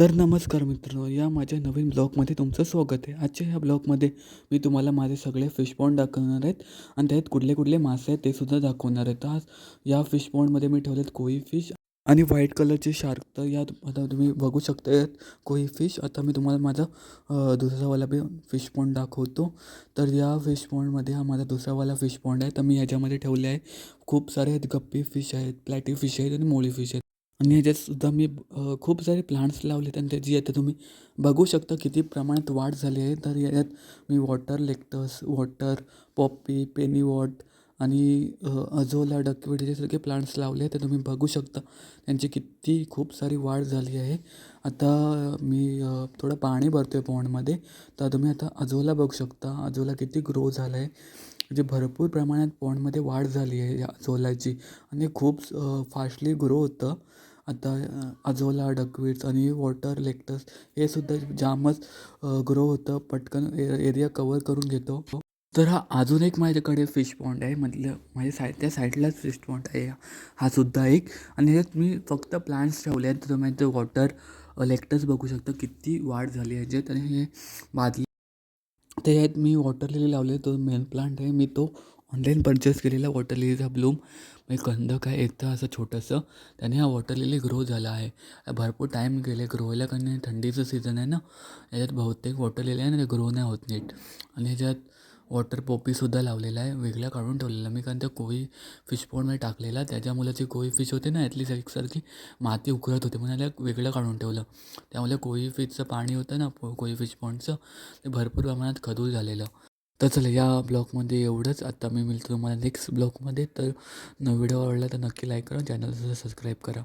तर नमस्कार मित्रांनो या माझ्या नवीन ब्लॉगमध्ये तुमचं स्वागत आहे. आजच्या ह्या ब्लॉगमध्ये मी तुम्हाला माझे सगळे फिश पॉन्ड दाखवणार आहेत आणि त्यात कुठले कुठले मासे आहेत ते सुद्धा दाखवणार आहेत. आज या फिश पॉन्डमध्ये मी ठेवलेत कोई फिश आणि व्हाईट कलरचे शार्क. तर यात आता तुम्ही बघू शकता यात कोई फिश. आता मी तुम्हाला माझा दुसरावाला बी फिश पॉन्ड दाखवतो. तर या फिश पॉन्डमध्ये हा माझा दुसरावाला फिश पॉन्ड आहे. तर मी याच्यामध्ये ठेवले आहे. खूप सारे आहेत गप्पी फिश आहेत प्लॅटी फिश आहेत आणि मोळी फिश आहेत. आणि ह्याच्यातसुद्धा मी खूप सारे प्लांट्स लावलेत आणि त्याची आता तुम्ही बघू शकता किती प्रमाणात वाढ झाली आहे. तर यात मी water lettuce water poppy pennywort आणि अजोला अझोला डकवीड यासारखे प्लांट्स लावले ते तुम्ही बघू शकता त्यांची किती खूप सारी वाढ झाली आहे. आता मी थोडं पाणी भरतो आहे पॉन्डमध्ये तर तुम्ही आता अजोला बघू शकता. अजोला किती ग्रो झाला आहे म्हणजे भरपूर प्रमाणात पॉन्डमध्ये वाढ झाली आहे या अझोलाची आणि खूप फास्टली ग्रो होतं. आता अजोला डकवीट्स आणि वॉटर लेक्टस हे सुद्धा जामच ग्रो होतं. पटकन एरिया कवर करून घेतो. तर हा अजून एक माझ्याकडे फिश पॉन्ड आहे. म्हटलं माझ्या साईड त्या साईडलाच फिश पॉन्ड आहे. हा सुद्धा एक. आणि ह्याच्यात मी फक्त प्लांट्स ठेवले आहेत तर तुम्ही ते वॉटर लेक्टस बघू शकता. किती वाढ झाली आहे ह्याच्यात आणि हे बादली त्याच्यात मी वॉटर लिली लावले तो मेन प्लांट आहे. मी तो ऑनलाईन परचेस केलेला वॉटर लिलीचा ब्लूम म्हणजे कंदक आहे तर असं छोटंसं त्याने हा वॉटर लिली ग्रो झाला आहे. भरपूर टाईम गेले ग्रो कारण थंडीचं सीझन आहे ना याच्यात बहुतेक वॉटर लिली आहे ना ते ग्रो नाही होत नीट. आणि ह्याच्यात वॉटर पोपीसुद्धा लावलेला आहे वेगळा काढून ठेवलेला मी कारण त्या कोळी फिश पॉन्डमध्ये टाकलेला त्याच्यामुळे जी कोळी फिश होते ना यातली एकसारखी माती उकळत होती म्हणून त्याला वेगळं काढून ठेवलं. त्यामुळे कोळी फिशचं पाणी होतं ना पो- कोळी फिश पॉन्डचं ते भरपूर प्रमाणात खदूर झालेलं. तर चला या ब्लॉगमध्ये एवढंच. आता मी मिळतो तुम्हाला नेक्स्ट ब्लॉगमध्ये. तर व्हिडिओ आवडला तर नक्की लाईक करा. चॅनल सबस्क्राईब करा.